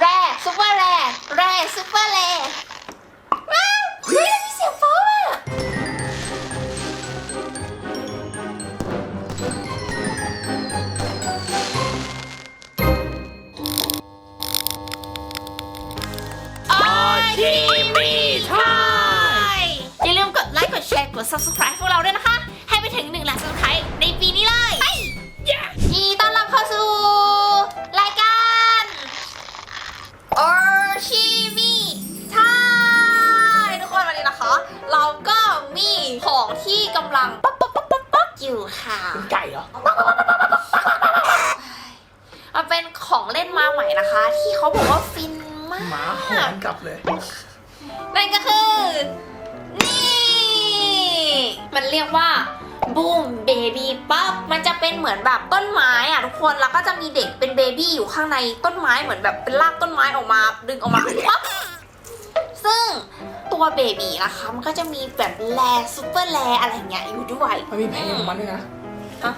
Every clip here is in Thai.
แร่ซุปเปอร์แร่แร่ซุปเปอร์แร่ว้าวเฮ้ยมีเสียงโป๊ะอะออชิมีทอยอย่าลืมกดไลค์กดแชร์กด subscribe พวกเราด้วยนะคะ ให้ไปถึง1ล้าน subscribe ำลังป๊อกป๊อกป๊อกป๊อกป๊อกอยู่ค่ะไก่เหรอมันเป็นของเล่นมาใหม่นะคะ ที่เขาบอกว่าฟินมากหมาหอนกลับเลย นั่นก็คือ นี่ มันเรียกว่าบูมเบบี้ป๊อปมันจะเป็นเหมือนแบบต้นไม้อะทุกคนแล้วก็จะมีเด็กเป็นเบบี้อยู่ข้างในต้นไม้เหมือนแบบเป็นรากต้นไม้ออกมา ดึงออกมาป๊อปซึ่ง ตัวเบบีนะคะ มันก็จะมีแบบแลซูเปอร์แลอะไรอย่างเงี้ยอยู่ด้วย มันมีเพลงของมันด้วยนะอะ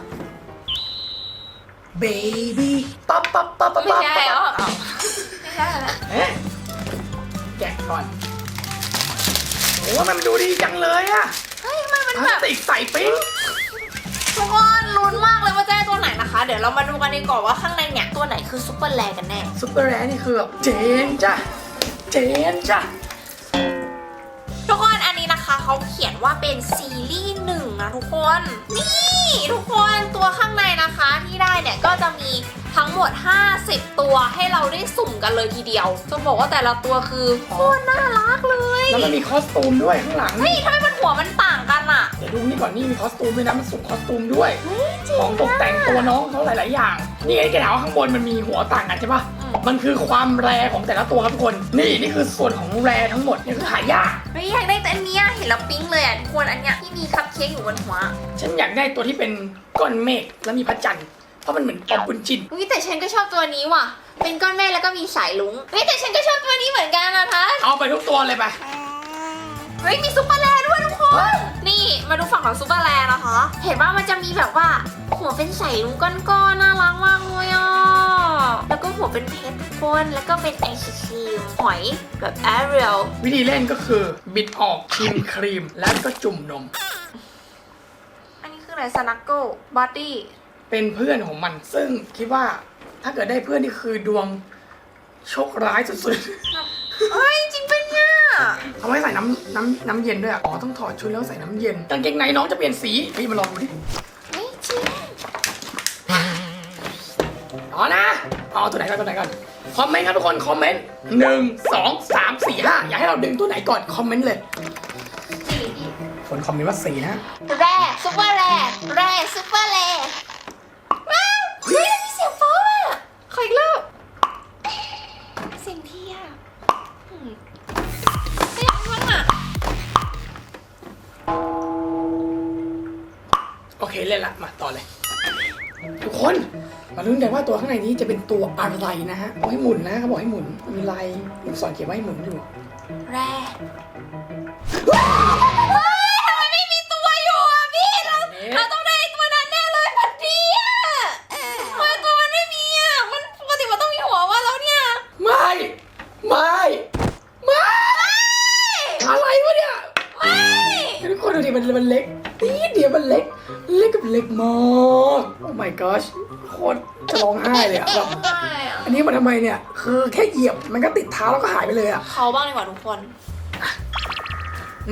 baby ปั๊บปั๊บปั๊บปั๊บไม่ปั๊บใช่เหรอไม่ใช่เหรอเอ๊ะแกะก่อนโอ้มันดูดีจังเลยอะเฮ้ยมันมันพแบลาสบ ติกใส่ปิ๊งทุกคนลุ้นมากเลยว่าจะได้ตัวไหนนะคะ เดี๋ยวเรามาดูกันดีกว่าว่าข้างในเนี่ยตัวไหนคือซูเปอร์แลกันแน่ ซุปเปอร์แรร์นี่คือแบบเจนจ้ะเจนจ้ะ เขาเขียนว่าเป็นซีรีส์หนึ่งนะทุกคน นี่ทุกคนตัวข้างในนะคะที่ได้เนี่ยก็จะมีทั้งหมด 50 ตัวให้เราได้สุ่มกันเลยทีเดียวจะบอกว่าแต่ละตัวคือโคตรน่ารักเลย แล้วมันมีคอสตูมด้วยข้างหลังเฮ้ยทำไมมันหัวมันต่างกันอะเดี๋ยวดูนี่ก่อนนี่มีคอสตูมด้วยนะมันสุ่มคอสตูมด้วยเฮ้ยจริงของตกแต่งตัวน้องเขาหลาย ๆ อย่าง นี่ไอ้แกถามว่าข้างบนมันมีหัวต่างกันใช่ปะอื มมันคือความแรของแต่ละตัวครับทุกคน นี่นี่คือส่วนของแรทั้งหมดนี่คือหายาก เฮ้ยอยากได้แต่อันเนี้ยเห็นแล้วปิ๊งเลยอะทุกคนอันเนี้ยที่มีคัพเค้กอยู่บนหัวฉันอยากได้ตัวที่เป็นก้อนเมฆแล้วมีพระจันทร์เพราะมันเหมือนปอมปุนจินเฮ้ยแต่ฉันก็ชอบตัวนี้ว่ะ เป็นก้อนเมฆแล้วก็มีสายลุงเฮ้ยแต่ฉันก็ชอบตัวนี้เหมือนกันนะทัศเอาไปทุกตัวเลยไป เฮ้ยมีซุปเปอร์แลร์ด้วยทุกคน นี่มาดูฝั่งของซุปเปอร์แลร์นะคะ เห็นว่ามันจะมีแบบว่าหัวเป็นสายลุงก้อนๆน่ารักมากเลยอะแล้วก็ หัวเป็นเพชรทุกคนแล้วก็เป็นไอศครีมหอยแบบแอเรียลวิธีเล่นก็คือบิดออกชิมครีมแล้วก็จุ่มนม อันนี้คืออะไรสนักโก้บอดี้เป็นเพื่อนของมันซึ่งคิดว่าถ้าเกิดได้เพื่อนนี่คือดวงโชคร้ายสุดเฮ้ยจริงเป็นเนี่ยๆเอาไว้ใส่น้ำน้ำน้ำเย็นด้วยอะอ๋อต้องถอดชุดแล้วใส่น้ำเย็นกางเกงในน้องจะเปลี่ยนสีพี่มาลองดูดิ เฮ้ยจริง เอาตัวไหนก่อนตัวไหนก่อน คอมเมนต์ครับทุกคน คอมเมนต์หนึ่งสองสามสี่ห้าอยากให้เราดึงตัวไหนก่อน คอมเมนต์เลยสี่คนคอมเมนต์ว่าสี่นะแร่ซุปเปอร์แร่แร่ซุปเปอร์แร่ว้าวเฮ้ยมีเสียงโป๊ะอะขออีกรอบเสียงพี่อะอืมเฮ้ยมันอะโอเคเล่นละมาต่อเลย ทุกคน มาลุ้นกันว่าตัวข้างในนี้จะเป็นตัวอะไรนะฮะบอกให้หมุนนะเขาบอกให้หมุนมีลายลูกศรเขียนว่าให้หมุนอยู่แร่เฮ้ยทำไมไม่มีตัวอยู่อะพี่เราเราต้องได้ตัวนั้นแน่เลยพัดดีอะทำไมตัวมันไม่มีอะมันปกติมันต้องมีหัวว่าแล้วเนี่ยไม่ไม่ไม่อะไรวะเนี่ยไม่ทุกคนดูดิมันมันเล็กนิดเดียวมันเล็กเล็กกับเล็กมากโอ้ my gosh โคตรจะร้องไห้เลยอะแบบไม่อะอันนี้มันทำไมเนี่ย คือแค่เหยียบมันก็ติดเท้าแล้วก็หายไปเลยอะเขาบ้างดีกว่าทุกคน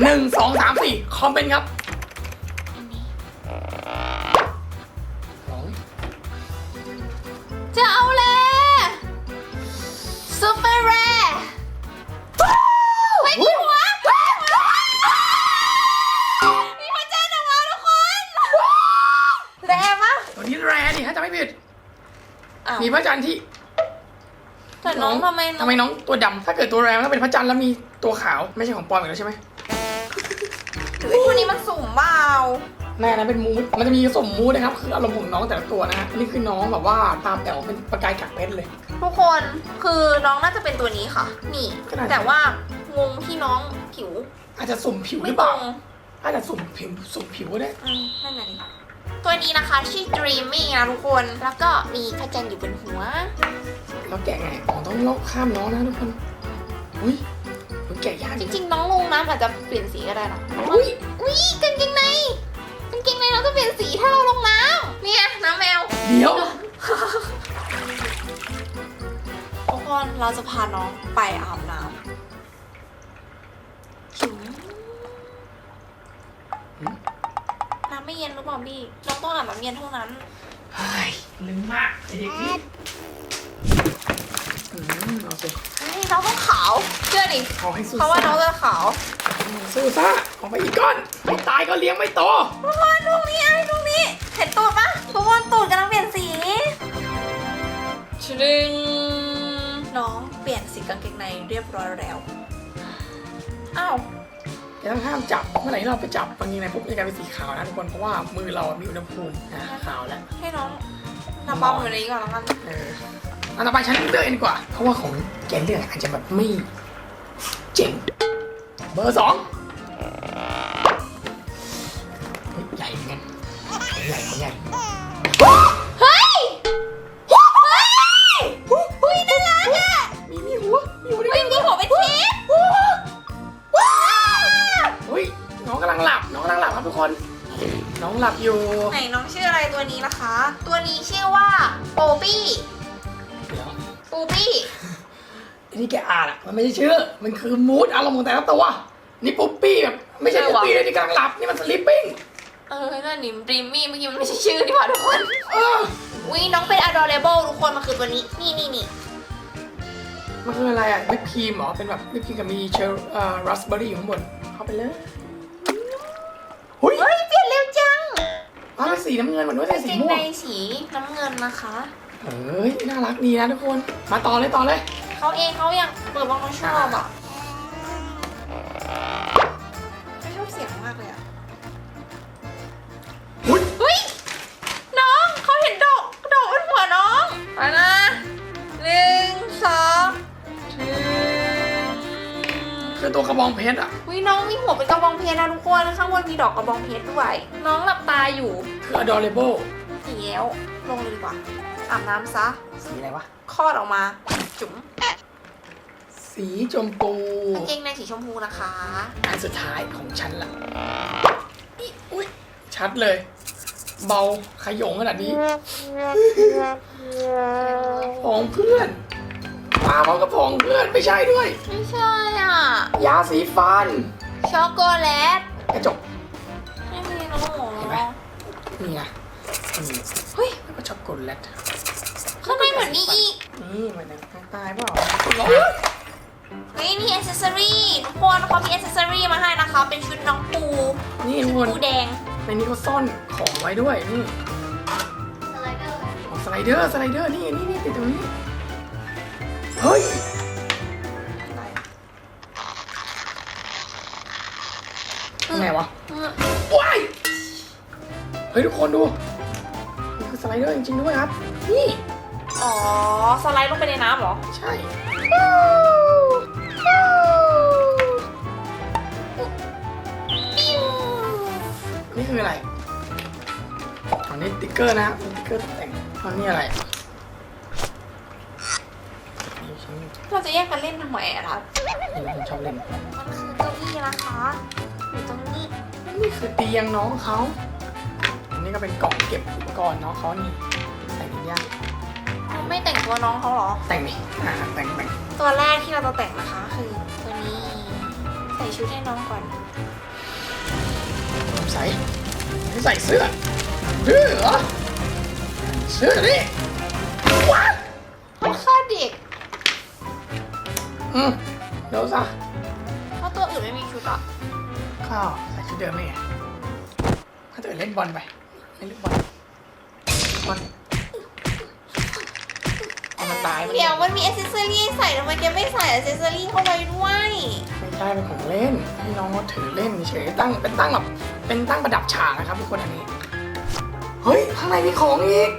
หนึ่งสองสามสี่คอมเมนต์ครับอันนี้สองจะเอาเลยซูเปอร์แร ตัวนี้แรนี่ถ้าจะไม่ผิดอ้าวมีพระจันทร์ที่แต่น้องทำไมน้องทำไมน้องตัวดำถ้าเกิดตัวแรงก็เป็นพระจันทร์แล้วมีตัวขาวไม่ใช่ของปลอมอีกแล้วใช่ไหมเฮ้ยวันนี้มันสุ่มเปล่าแม่นะเป็นมูดมันจะมีสมมูดนะครับคืออารมณ์ของน้องแต่ละตัวนะฮะอันนี่คือน้องแบบว่าตามแป๋วเป็นประกายกักเพชรเลย ทุกคนคือน้องน่าจะเป็นตัวนี้ค่ะ นี่ ก็น่าจะ แต่ว่างงที่น้องผิวอาจจะสุ่มผิวหไม่รือตเปรล่างอาจจะสุ่มผิวสุ่มผิวก็ได้อืมนั่นไงดิ ตัวนี้นะคะชื่อ Dreamy นะทุกคน แล้วก็มีพระจันทร์อยู่บนหัว เราแกะไงอ๋อต้องลอกข้ามน้องนะทุกคน อุ้ยอุ้ยแกะยากจริงๆ น้องลงน้ำอาจจะเปลี่ยนสีก็ได้นะอุ้ยอุ้ยกางเกงในกางเกงในเราจะเปลี่ยนสีถ้าเราลงน้ำเนี่ยน้ำแมว เดี๋ยวทุกคนเราจะพาน้องไปอาบน้ำไม่เย็นหรือเปล่าพี่น้องต้องอาบน้ำเย็นเท่านั้นเฮ้ยลืมมากไอ้เด็กนี่อืมเอาสิเฮ้ยน้องต้องขาวเชื่อดิเอาให้สู้เพราะว่าน้องซ่าจะขาวสู้ซ่าเอาไปอีกก้อนไม่ตายก็เลี้ยงไม่โตทุกคนดูนี่ไอ้ดูนี่เห็นตูดปะทุกคนตูดกำลังเปลี่ยนสีชดึงน้องเปลี่ยนสีกางเกงในเรียบร้อยแล้วอ้าว จะต้องห้ามจับเมื่อไหร่ที่เราไปจับบางทีในปุ๊บจะกลายเป็นสีขาวนะทุกคนเพราะว่ามือเรามีอุณหภูมินะขาวแล้วให้น้องทำบ้ามือนี้ก่อนแล้วกันเอออันต่อไปฉันเลือกเองดีกว่า เพราะว่าของแกเลือกอาจจะแบบไม่เจ๋งเบอร์สองเฮ้ยใหญ่เหมือนกันใหญ่ของใหญ่ น้องหลับอยู่ ไหนน้องชื่ออะไรตัวนี้นะคะ ตัวนี้ชื่อว่าโปปี้เดี๋ยวปูปี้อันนี้แกอ่านอะ มันไม่ใช่ชื่อ มันคือมูดอารมณ์ของแต่ละตัว นี่ปุ๊บปี้แบบไม่ใช่ปุ๊บปี้เลยที่กำลังหลับ นี่มันสลิปปิ้ง เออนั่นนี่ดรีมมี่เมื่อกี้มันไม่ใช่ชื่อนี่หว่าทุกคนเออวิน้องเป็น adorable ทุกคนมันคือตัวนี้นี่นี่นี่มันคืออะไรอะวิปครีมเหรอ เป็นแบบวิปครีมกับมีเชอร์เอ่อราสเบอร์รี่อยู่ข้างบน เข้าไปเลยหุ้ย เฮ้ย เปลี่ยนเร็วจัง อ้าวเป็น สีน้ำเงินเหมือนว่าจะกางสีเกงม่วในงสีน้ำเงินนะคะเฮ้ยน่ารักดีนะทุกคน มาต่อเลยต่อเลย เขาเองเขายังเปิดบางคนชอบอะไม่ชอบเสียงมากเลยอะ คือตัวกระบองเพชรอะวิน้องมีหัวเป็นกระบองเพชรนะทุกคนข้างบนมีดอกกระบองเพชรด้วย น้องหลับตาอยู่คือ adorable สีแล้วลงเลยดีกว่าอาบน้ำซะสีอะไรวะคลอดออกมา จุ๋มสีชมพูกางเกงในสีชมพูนะคะอันสุดท้ายของฉันละอิอุ้ยชัดเลย เบาขยงขนาดนี้ของเพื่อน มาพร้อมกับของเพื่อนไม่ใช่ด้วย ไม่ใช่อะ ยาสีฟันช็อกโกแลตกระจกไม่มีน้องหมูเห็นไหมนี่ไงนี่เฮ้ยแล้วก็ช็อกโกแลตข้างในเหมือนมีอีกนี่มันจะตายเปล่าเฮ้ยนี่อ c เซสซอรี่ทุกคนเขามีอ c เซสซอรี่มาให้นะคะ เป็นชุดน้องปูนี่ทุกคนปูแดงในนี้เขาซ่อนของไว้ด้วยนี่ของสไลเดอร์สไลเดอร์นี่นี่นี่ติดตรงนี้ เฮ้ยข้างไหนวะว้ายเฮ้ยทุกคนดูมันคือสไลเดอร์จริงๆด้วยครับ นี่ อ๋อ สไลด์ลงไปในน้ำเหรอ ใช่ นี่คืออะไรอันนี้ติ๊กเกอร์นะติ๊กเกอร์แต่งอันนี้อะไรนี่ฉันนี่ เราจะแยกกันเล่นทำไมอะครับฉันชอบเล่น มันคือเก้าอี้นะคะอยู่ตรงนี้นี่คือเตียงน้องเขาอันนี้ก็เป็นกล่องเก็บอุปกรณ์น้องเขานี่ใส่ในย่างเราไม่แต่งตัวน้องเขาเหรอ แต่งนี่อ่าแต่งแต่งตัวแรกที่เราจะแต่งนะคะ คือตัวนี้ใส่ชุดให้น้องก่อนใส่ไม่ใส่เสื้อเสื้อเหรอเสื้อนี่ อืมเดี๋ยวซะเพราะตัวอื่นไม่มีชุดอะข้าวใส่ชุดเดิมไม่ไงถ้าเกิดเล่นบอลไปเล่นลูกบอลบอลเอามันตายมันเดี๋ยวมันมีอ c เซสซอรี่ใส่ทำไมแกไม่ใส่อ c เซสซอรี่เข้าไปด้วย ไม่ใช่เป็นของเล่นให้น้องเขาถือเล่นเฉยๆตั้งเป็นตั้งแบบเป็นตั้งประดับฉากนะครับทุกคนอันนี้ เฮ้ยข้างในมีของอีก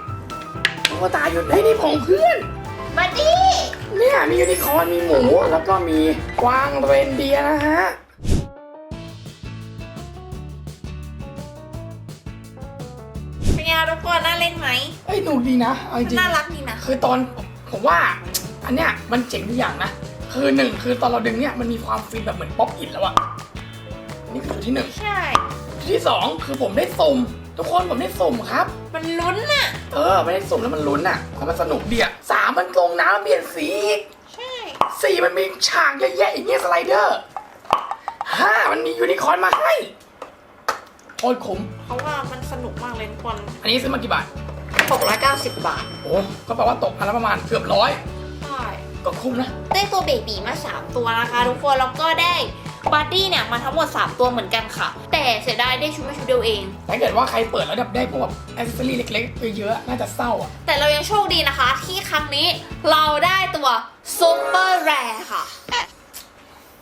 ตุ๊กตาอยู่ในนี่ของเพื่อน บัดดี้ เนี่ยมียูนิคอร์นมีหมูแล้วก็มีกวางเรนเดียร์นะฮะอะทุกคนน่าเล่นไหม เอ้ยหนูดีนะเอาจริงน่ารักดีนะ คือตอนผมว่าอันเนี้ยมันเจ๋งทุกอย่างนะ คือหนึ่งคือตอนเราดึงเนี่ยมันมีความฟินแบบเหมือนป๊อปอินแล้วอะนี่คือจุดที่หนึ่ง ใช่จุดที่สองคือผมได้สุ่ม ทุกคนผมได้สุ่มครับ มันลุ้นน่ะ เออไม่ได้สุ่มแล้วมันลุ้นอะเพราะมันสนุกดีอะสามมันลงน้ำมันเปลี่ยนสีอีกใช่ สี่มันมีฉากเยอะแยะอย่างเงี้ยสไลเดอร์ห้ามันมียูนิคอร์นมาให้โคตรคุ้มเพราะว่ามันสนุกมากเลยทุกคนอันนี้ซื้อมากี่บาท690 บาท โอ้ก็แปลว่าตกอันละประมาณเกือบร้อยใช่ ก็คุ้มนะ ได้ตัวเบบีมา 3 ตัวนะคะ ทุกคน แล้วก็ได้ บัดดี้เนี่ยมาทั้งหมด 3 ตัวเหมือนกันค่ะ แต่เสียดายได้ชุดมาชุดเดียวเอง ถ้าเกิดว่าใครเปิดแล้วแบบได้พวกแบบแอคเซสซอรี่เล็กๆเยอะๆน่าจะเศร้าอะแต่เรายังโชคดีนะคะ ที่ครั้งนี้เราได้ตัวซุปเปอร์แรร์ค่ะ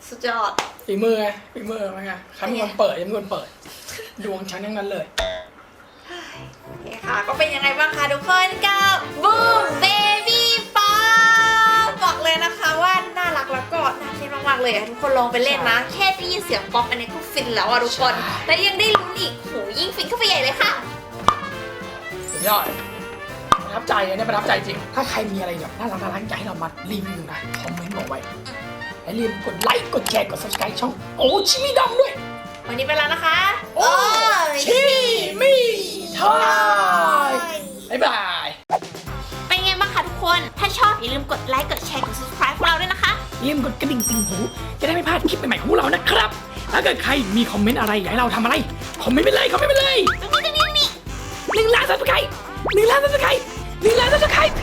สุดยอด ฝีมือไงฝีมือมันไงใครเป็นคนเปิดยังเป็นคนเปิด ดวงฉันทั้งนั้นเลย โอเคค่ะ ก็เป็นยังไงบ้างคะทุกคนกับบูมเบ นะคะว่าน่ารักแล้วก็น่าเล่นมากๆเลยอะทุกคนลองไปเล่นนะ แค่ได้ยินเสียงป๊อปอันนี้ก็ฟินแล้วอะทุกคนใช่และยังได้ลุ้นอีกโหยิ่งฟินเข้าไปใหญ่เลยค่ะสุดยอดประทับใจอันนี้ประทับใจจริง ถ้าใครมีอะไรแบบน่ารักน่ารักอยากให้เรามารีวิวนะคอมเมนต์บอกไว้อย่าลืมกดไลค์กดแชร์กด subscribe ช่องโอชิมิดำด้วย วันนี้ไปแล้วนะคะ โอชิมิทอยบ๊ายบาย เป็นไงบ้างคะทุกคน ถ้าชอบอย่าลืมกดไลค์กดแชร์กด subscribe พวกเราด้วยนะคะ อย่าลืมกดกระดิ่งติ่งหู จะได้ไม่พลาดคลิปใหม่ๆของพวกเรานะครับ ถ้าเกิดใครมีคอมเมนต์อะไรอยากให้เราทำอะไร คอมเมนต์ไปเลยคอมเมนต์ไปเลยตรงนี้ตรงนี้ตรงนี้หนึ่งล้านซับสไครต์หนึ่งล้านซับสไครต์หนึ่งล้านซับสไครต์